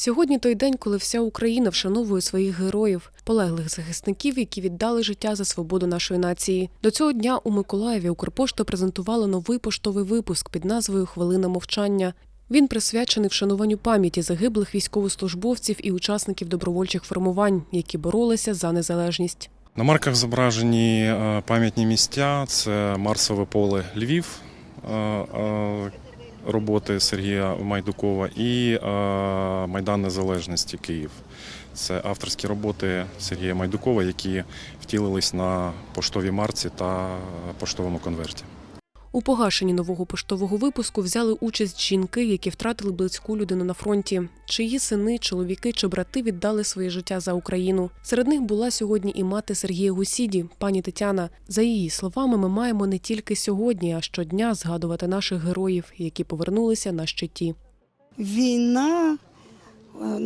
Сьогодні той день, коли вся Україна вшановує своїх героїв, полеглих захисників, які віддали життя за свободу нашої нації. До цього дня у Миколаєві Укрпошта презентувала новий поштовий випуск під назвою Хвилина мовчання. Він присвячений вшануванню пам'яті загиблих військовослужбовців і учасників добровольчих формувань, які боролися за незалежність. На марках зображені е, пам'ятні місця. Це Марсове поле Львів е, е, роботи Сергія Майдукова і е, Майдан Незалежності Київ. Це авторські роботи Сергія Майдукова, які втілились на поштовій марці та поштовому конверті. У погашенні нового поштового випуску взяли участь жінки, які втратили близьку людину на фронті, чиї сини, чоловіки чи брати віддали своє життя за Україну. Серед них була сьогодні і мати Сергія Гусіді, пані Тетяна. За її словами, ми маємо не тільки сьогодні, а щодня згадувати наших героїв, які повернулися на щиті. Війна е,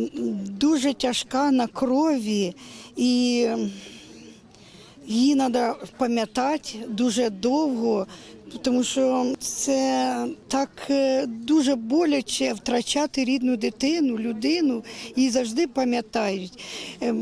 дуже тяжка на крові, і її треба пам'ятати дуже довго, тому що це так е, дуже боляче втрачати рідну дитину, людину, і завжди пам'ятають. Е,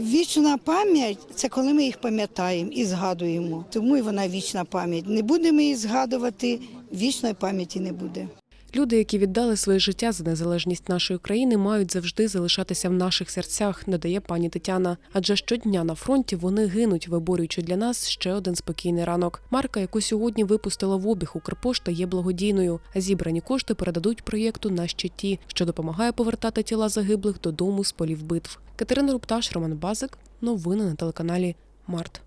Вічна пам'ять це коли ми їх пам'ятаємо і згадуємо. Тому і вона вічна пам'ять. Не будемо її згадувати, вічної пам'яті не буде. Люди, які віддали своє життя за незалежність нашої країни, мають завжди залишатися в наших серцях, додає пані Тетяна. Адже щодня на фронті вони гинуть, виборюючи для нас ще один спокійний ранок. Марка, яку сьогодні випустила в обіг Укрпошта, є благодійною. А зібрані кошти передадуть проєкту на щиті, що допомагає повертати тіла загиблих додому з полів битв. Катерина Рупташ, Роман Базик. Новини на телеканалі Март.